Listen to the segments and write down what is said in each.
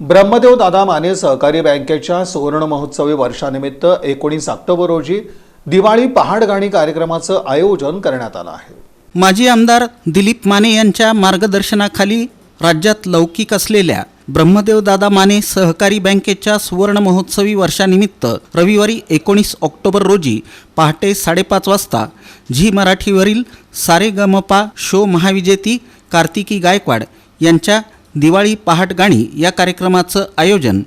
ब्रह्मदेव दादा माने सहकारी बँकेच्या सुवर्ण महोत्सवी वर्षानिमित्त एकोणीस ऑक्टोबर रोजी दिवाळी पहाडगाणी कार्यक्रमाचं आयोजन करण्यात आलं आहे. माजी आमदार दिलीप माने यांच्या मार्गदर्शनाखाली राज्यात लौकिक असलेल्या ब्रह्मदेव दादा माने सहकारी बँकेच्या सुवर्ण महोत्सवी वर्षानिमित्त रविवारी एकोणीस ऑक्टोबर रोजी पहाटे साडेपाच वाजता झी मराठीवरील सारे गमपा शो महाविजेती कार्तिकी गायकवाड यांच्या दिवाळी पहाट गाणी या कार्यक्रमाचं आयोजन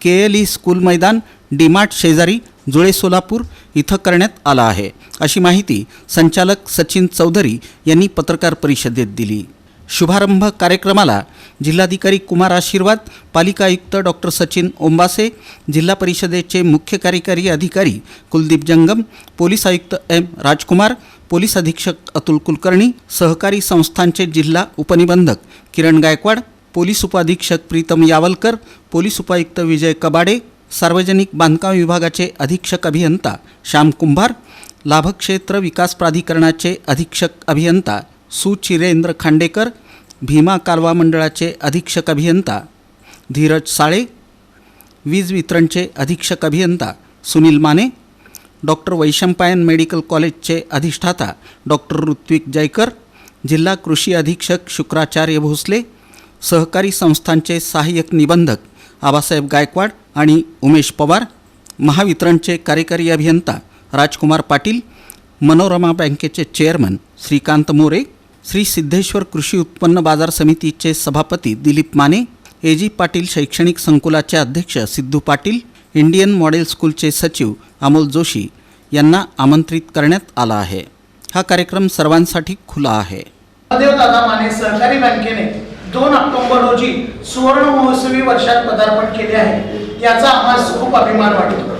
के एल ई स्कूल मैदान डीमार्ट शेजारी जुळे सोलापूर इथं करण्यात आलं आहे. अशी माहिती संचालक सचिन चौधरी यांनी पत्रकार परिषदेत दिली. शुभारंभ कार्यक्रमाला जिल्हाधिकारी कुमार आशीर्वाद पालिका आयुक्त डॉक्टर सचिन ओंबासे जिल्हा परिषदेचे मुख्य कार्यकारी अधिकारी कुलदीप जंगम पोलीस आयुक्त एम. राजकुमार पोलीस अधीक्षक अतुल कुलकर्णी सहकारी संस्थांचे जिल्हा उपनिबंधक किरण गायकवाड पोलीस उपाधीक्षक प्रीतम यावलकर पोलीस उपायुक्त विजय कबाडे सार्वजनिक बांधकाम विभागाचे अधीक्षक अभियंता श्याम कुंभार लाभक्षेत्र विकास प्राधिकरणाचे अधीक्षक अभियंता सुचिरेंद्र खांडेकर भीमा कालवा मंडळाचे अधीक्षक अभियंता धीरज साळे वीज वितरणचे अधीक्षक अभियंता सुनील माने डॉक्टर वैशंपायन मेडिकल कॉलेजचे अधिष्ठाता डॉक्टर ऋत्विक जयकर जिल्हा कृषी अधीक्षक शुक्राचार्य भोसले सहकारी संस्थांचे सहाय्यक निबंधक आबासाहेब गायकवाड आणि उमेश पवार महावितरणचे कार्यकारी अभियंता राजकुमार पाटील मनोरमा बँकेचे चेअरमन श्रीकांत मोरे श्री सिद्धेश्वर कृषी उत्पन्न बाजार समितीचे सभापती दिलीप माने ए जी पाटील शैक्षणिक संकुलाचे अध्यक्ष सिद्धू पाटील इंडियन मॉडेल स्कूलचे सचिव अमोल जोशी यांना आमंत्रित करण्यात आला आहे. हा कार्यक्रम सर्वांसाठी खुला आहे. सहकारी बँकेने दोन ऑक्टोबर रोजी सुवर्ण महोत्सवी वर्षात पदार्पण केले आहे. याचा आम्हाला खूप अभिमान वाटतो.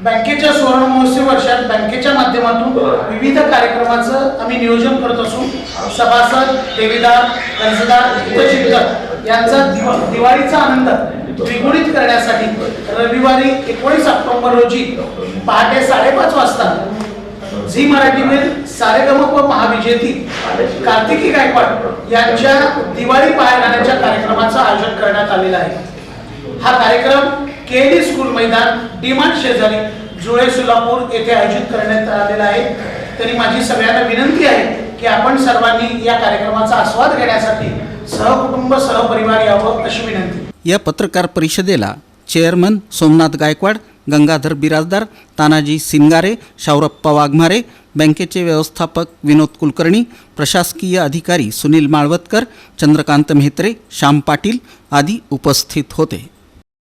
बँकेच्या सुवर्ण महोत्सवी वर्षात बँकेच्या माध्यमातून विविध कार्यक्रमाचं आम्ही नियोजन करत असून सभासद देवीदार कर्जदार हितचिंतक यांचा दिवा दिवाळीचा आनंद द्विगुणित करण्यासाठी रविवारी एकोणीस ऑक्टोबर रोजी पहाटे साडेपाच वाजता झी मराठीवरील व महाविजेती कार्तिकी गायकवाड यांच्या दिवाळी पायगाण्याच्या कार्यक्रमाचं आयोजन करण्यात आलेलं आहे. हा कार्यक्रम केडी स्कूल मैदान डिमांड शेजारी जुळे सोलापूर येथे आयोजित करण्यात आलेला आहे. तरी माझी सगळ्यांना विनंती आहे की आपण सर्वांनी या कार्यक्रमाचा आस्वाद घेण्यासाठी सहकुटुंब सहपरिवार यावं अशी विनंती. या पत्रकार परिषदेला चेअरमन सोमनाथ गायकवाड गंगाधर बिराजदार तानाजी सिंगारे शावरप्पा वाघमारे बँकेचे व्यवस्थापक विनोद कुलकर्णी प्रशासकीय अधिकारी सुनील माळवतकर चंद्रकांत म्हेत्रे श्याम पाटील आदी उपस्थित होते.